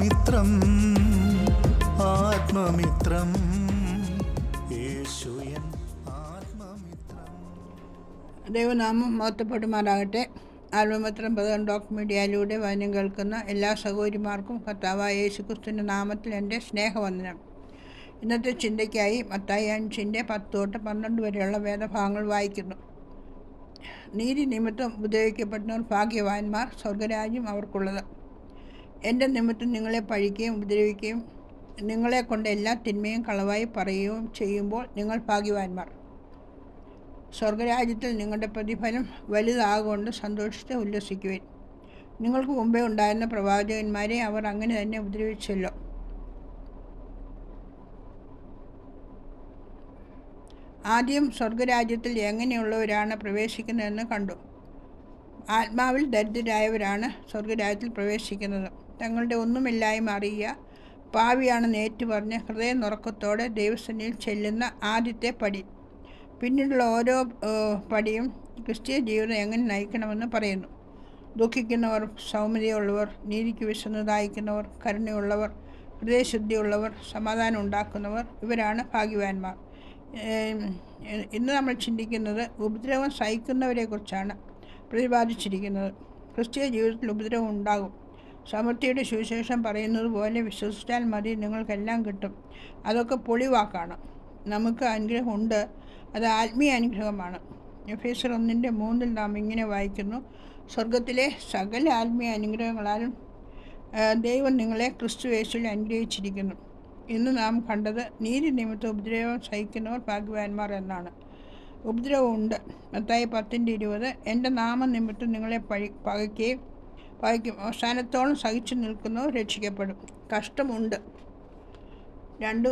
ആത്മമിത്രം ആത്മമിത്രം. യേശുയൻ ആത്മമിത്രം. ദൈവനാമം മഹത്വപ്പെടുമാറാകട്ടെ. ആത്മപത്രം പതിനെട്ട് ഡോക് മീഡിയയിലൂടെ വചനം കേൾക്കുന്ന എല്ലാ സഹോദരിമാർക്കും കർത്താവായ യേശുക്രിസ്തുവിന്റെ നാമത്തിൽ എന്റെ സ്നേഹവന്ദനം. ഇന്നത്തെ ചിന്തയ്ക്കായി മത്തായി അഞ്ചിന്റെ പത്ത് തൊട്ട് പന്ത്രണ്ട് വരെയുള്ള വേദഭാഗങ്ങൾ വായിക്കുന്നു. നീതി നിമിത്തം ഉപദ്രവിക്കപ്പെടുന്നവർ ഭാഗ്യവാന്മാർ സ്വർഗരാജ്യം അവർക്കുള്ളത്. എന്റെ നിമിത്തം നിങ്ങളെ പഴിക്കുകയും ഉപദ്രവിക്കുകയും നിങ്ങളെ കൊണ്ട് എല്ലാ തിന്മയും കളവായി പറയുകയും ചെയ്യുമ്പോൾ നിങ്ങൾ ഭാഗ്യവാന്മാർ. സ്വർഗരാജ്യത്തിൽ നിങ്ങളുടെ പ്രതിഫലം വലുതാകൊണ്ട് സന്തോഷിച്ച് ഉല്ലസിക്കുവാൻ. നിങ്ങൾക്ക് മുമ്പേ ഉണ്ടായിരുന്ന പ്രവാചകന്മാരെ അവർ അങ്ങനെ തന്നെ ഉപദ്രവിച്ചല്ലോ. ആദ്യം സ്വർഗരാജ്യത്തിൽ എങ്ങനെയുള്ളവരാണ് പ്രവേശിക്കുന്നതെന്ന് കണ്ടു. ആത്മാവിൽ ദരിദ്രരായവരാണ് സ്വർഗരാജ്യത്തിൽ പ്രവേശിക്കുന്നത്. തങ്ങളുടെ ഒന്നുമില്ലായ്മ അറിയുക പാവിയാണെന്ന് ഏറ്റുപറഞ്ഞ് ഹൃദയനുറക്കത്തോടെ ദൈവസന്നിധിയിൽ ചെല്ലുന്ന ആദ്യത്തെ പടി. പിന്നീടുള്ള ഓരോ പടിയും ക്രിസ്തീയ ജീവിതം എങ്ങനെ നയിക്കണമെന്ന് പറയുന്നു. ദുഃഖിക്കുന്നവർ സൗമ്യതയുള്ളവർ നീതിക്ക് വിശന്നതായിക്കുന്നവർ കരുണയുള്ളവർ ഹൃദയശുദ്ധിയുള്ളവർ സമാധാനം ഉണ്ടാക്കുന്നവർ ഇവരാണ് ഭാഗ്യവാന്മാർ. ഇന്ന് നമ്മൾ ചിന്തിക്കുന്നത് ഉപദ്രവം സഹിക്കുന്നവരെക്കുറിച്ചാണ് പ്രതിപാദിച്ചിരിക്കുന്നത്. ക്രിസ്തീയ ജീവിതത്തിൽ ഉപദ്രവം ഉണ്ടാകും. സമൃദ്ധിയുടെ സുവിശേഷം പറയുന്നത് പോലെ വിശ്വസിച്ചാൽ മതി നിങ്ങൾക്കെല്ലാം കിട്ടും. അതൊക്കെ പൊളിവാക്കാണ്. നമുക്ക് അനുഗ്രഹമുണ്ട്. അത് ആത്മീയ അനുഗ്രഹമാണ്. എഫേസർ ഒന്നിന്റെ മൂന്നിൽ നാം ഇങ്ങനെ വായിക്കുന്നു. സ്വർഗത്തിലെ സകല ആത്മീയ അനുഗ്രഹങ്ങളാലും ദൈവം നിങ്ങളെ ക്രിസ്തു യേശുവിൽ അനുഗ്രഹിച്ചിരിക്കുന്നു. ഇന്ന് നാം കണ്ടത് നീതി നിമിത്തം ഉപദ്രവം സഹിക്കുന്നവർ ഭാഗ്യവാന്മാർ എന്നാണ്. ഉപദ്രവമുണ്ട്. മത്തായി പത്തിന്റെ ഇരുപത് എന്റെ നാമനിമിത്തം നിങ്ങളെ പഴി പകയ്ക്കുകയും പകയ്ക്കും അവസാനത്തോളം സഹിച്ചു നിൽക്കുന്നവർ രക്ഷിക്കപ്പെടും. കഷ്ടമുണ്ട്. രണ്ട്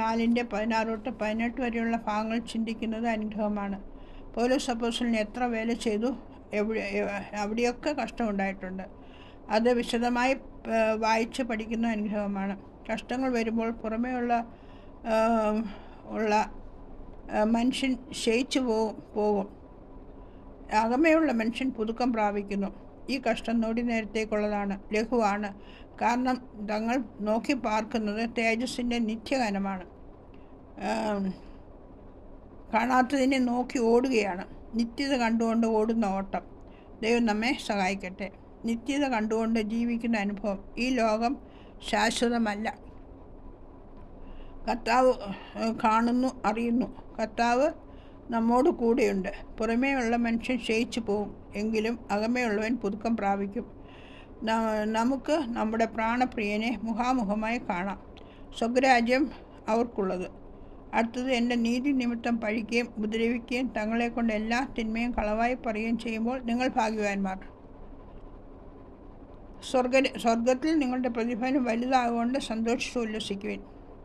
നാലിന്റെ പതിനാറ് തൊട്ട് പതിനെട്ട് വരെയുള്ള ഭാഗങ്ങൾ ചിന്തിക്കുന്നത് അനുഗ്രഹമാണ് പോലീസ് അപ്പോസ്റ്റലിന് എത്ര വേല ചെയ്തു? എവിടെ അവിടെയൊക്കെ കഷ്ടമുണ്ടായിട്ടുണ്ട്. അത് വിശദമായി വായിച്ച് പഠിക്കുന്ന അനുഗ്രഹമാണ് കഷ്ടങ്ങൾ വരുമ്പോൾ പുറമേയുള്ള ഉള്ള മനുഷ്യൻ ക്ഷയിച്ചു പോകും പോകും. അകമേയുള്ള മനുഷ്യൻ പുതുക്കം പ്രാപിക്കുന്നു. ഈ കഷ്ടം നൊടി നേരത്തേക്കുള്ളതാണ്. ലഘുവാണ്. കാരണം തങ്ങൾ നോക്കി പാർക്കുന്നത് തേജസ്സിന്റെ നിത്യഗാനമാണ് കാണാത്തതിനെ നോക്കി ഓടുകയാണ്. നിത്യത കണ്ടുകൊണ്ട് ഓടുന്ന ഓട്ടം. ദൈവം നമ്മെ സഹായിക്കട്ടെ. നിത്യത കണ്ടുകൊണ്ട് ജീവിക്കുന്ന അനുഭവം ഈ ലോകം ശാശ്വതമല്ല. കർത്താവ് കാണുന്നു അറിയുന്നു. കർത്താവ് നമ്മോട് കൂടെയുണ്ട്. പുറമേയുള്ള മനുഷ്യൻ ക്ഷയിച്ചു പോകും എങ്കിലും അകമേയുള്ളവൻ പുതുക്കം പ്രാപിക്കും. നമുക്ക് നമ്മുടെ പ്രാണപ്രിയനെ മുഖാമുഖമായി കാണാം. സ്വഗ്രാജ്യം അവർക്കുള്ളത്. അടുത്തത് എന്റെ നീതി നിമിത്തം പഴിക്കുകയും ഉപദ്രവിക്കുകയും തങ്ങളെ കൊണ്ട് എല്ലാ തിന്മയും കളവായി പറയുകയും ചെയ്യുമ്പോൾ നിങ്ങൾ ഭാഗ്യവാന്മാർ. സ്വർഗ സ്വർഗത്തിൽ നിങ്ങളുടെ പ്രതിഫലം വലുതാകൊണ്ട് സന്തോഷിച്ച് ഉല്ലസിക്കുവിൻ.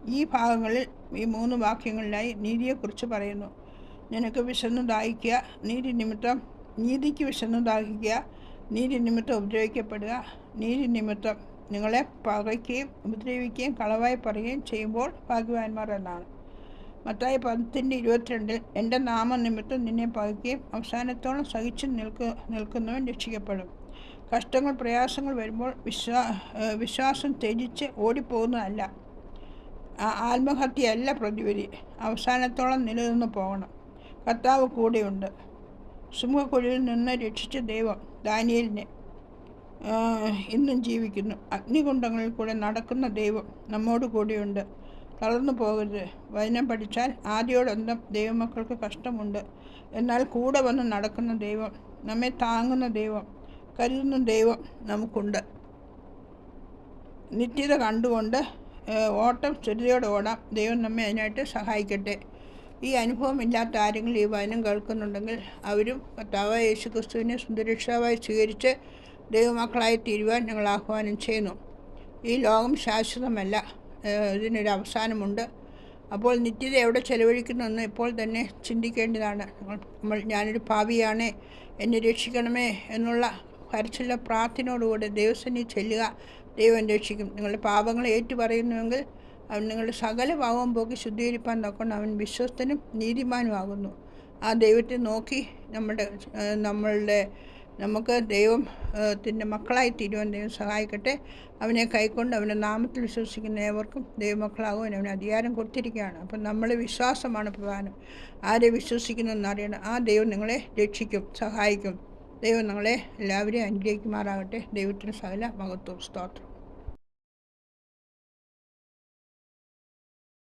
ഈ ഭാഗങ്ങളിൽ ഈ മൂന്ന് വാക്യങ്ങളിലായി നീതിയെക്കുറിച്ച് പറയുന്നു. നിനക്ക് വിശന്നു ദാഹിക്കുക നീതി നിമിത്തം നീതിക്ക് വിശന്നു ദാഹിക്കുക നീതി നിമിത്തം ഉപദ്രവിക്കപ്പെടുക. നീതി നിമിത്തം നിങ്ങളെ പകയ്ക്കുകയും ഉപദ്രവിക്കുകയും കളവായി പറയുകയും ചെയ്യുമ്പോൾ ഭാഗ്യവാന്മാർ എന്നാണ്. മത്തായി പത്തിന്റെ ഇരുപത്തിരണ്ടിൽ എന്റെ നാമനിമിത്തം നിന്നെ പകയ്ക്കുകയും അവസാനത്തോളം സഹിച്ചു നിൽക്കു നിൽക്കുന്നവൻ രക്ഷിക്കപ്പെടും. കഷ്ടങ്ങൾ പ്രയാസങ്ങൾ വരുമ്പോൾ വിശ്വാ വിശ്വാസം ത്യജിച്ച് ഓടിപ്പോകുന്നതല്ല. ആത്മഹത്യയല്ല പ്രതിവിധി. അവസാനത്തോളം നിലനിന്ന് പോകണം. കർത്താവ് കൂടെയുണ്ട്. സിംഹക്കുഴിയിൽ നിന്ന് രക്ഷിച്ച ദൈവം ദാനിയലിനെ ഇന്നും ജീവിക്കുന്നു. അഗ്നികുണ്ടങ്ങളിൽ കൂടെ നടക്കുന്ന ദൈവം നമ്മോട് കൂടിയുണ്ട്. തളർന്നു പോകരുത്. വചനം പഠിച്ചാൽ ആദ്യോടൊന്നും ദൈവമക്കൾക്ക് കഷ്ടമുണ്ട്. എന്നാൽ കൂടെ വന്ന് നടക്കുന്ന ദൈവം നമ്മെ താങ്ങുന്ന ദൈവം കരുതുന്ന ദൈവം നമുക്കുണ്ട്. നിത്യത കണ്ടുകൊണ്ട് ഓട്ടം സ്ഥിരതയോടെ ഓടാം. ദൈവം നമ്മെ അതിനായിട്ട് സഹായിക്കട്ടെ. ഈ അനുഭവം ഇല്ലാത്ത ആരെങ്കിലും ഈ വചനം കേൾക്കുന്നുണ്ടെങ്കിൽ അവരും കർത്താവായ യേശു ക്രിസ്തുവിനെ സുന്ദരക്ഷാവായി സ്വീകരിച്ച് ദൈവമക്കളായി തീരുവാൻ ഞങ്ങൾ ആഹ്വാനം ചെയ്യുന്നു. ഈ ലോകം ശാശ്വതമല്ല. ഇതിനൊരു അവസാനമുണ്ട്. അപ്പോൾ നിത്യത എവിടെ ചെലവഴിക്കുന്നുവെന്ന് ഇപ്പോൾ തന്നെ ചിന്തിക്കേണ്ടതാണ്. നമ്മൾ നമ്മൾ ഞാനൊരു ഭാവിയാണ് എന്നെ രക്ഷിക്കണമേ എന്നുള്ള കരച്ചിലുള്ള പ്രാർത്ഥനയോടുകൂടെ ദൈവസന്നി ചെല്ലുക ദൈവം രക്ഷിക്കും. നിങ്ങളുടെ പാപങ്ങൾ ഏറ്റുപറയുന്നുവെങ്കിൽ അവൻ നിങ്ങളുടെ സകല ഭാവം പോക്കി ശുദ്ധീകരിപ്പാൻ നോക്കണം അവൻ വിശ്വസ്തനും നീതിമാനുമാകുന്നു. ആ ദൈവത്തെ നോക്കി നമ്മുടെ നമ്മളുടെ നമുക്ക് ദൈവം ത്തിന്റെ മക്കളായി തീരുവാൻ ദൈവം സഹായിക്കട്ടെ. അവനെ കൈക്കൊണ്ട് അവന്റെ നാമത്തിൽ വിശ്വസിക്കുന്ന ഏവർക്കും ദൈവമക്കളാകുവാൻ അവന് അധികാരം കൊടുത്തിരിക്കുകയാണ്. അപ്പം നമ്മൾ വിശ്വാസമാണ് പ്രധാനം. ആരെ വിശ്വസിക്കുന്നു എന്നറിയണം ആ ദൈവം നിങ്ങളെ രക്ഷിക്കും സഹായിക്കും. ദൈവം നിങ്ങളെ എല്ലാവരെയും അനുഗ്രഹിക്കുമാറാകട്ടെ. ദൈവത്തിന് സകല മഹത്വം സ്തോത്രം.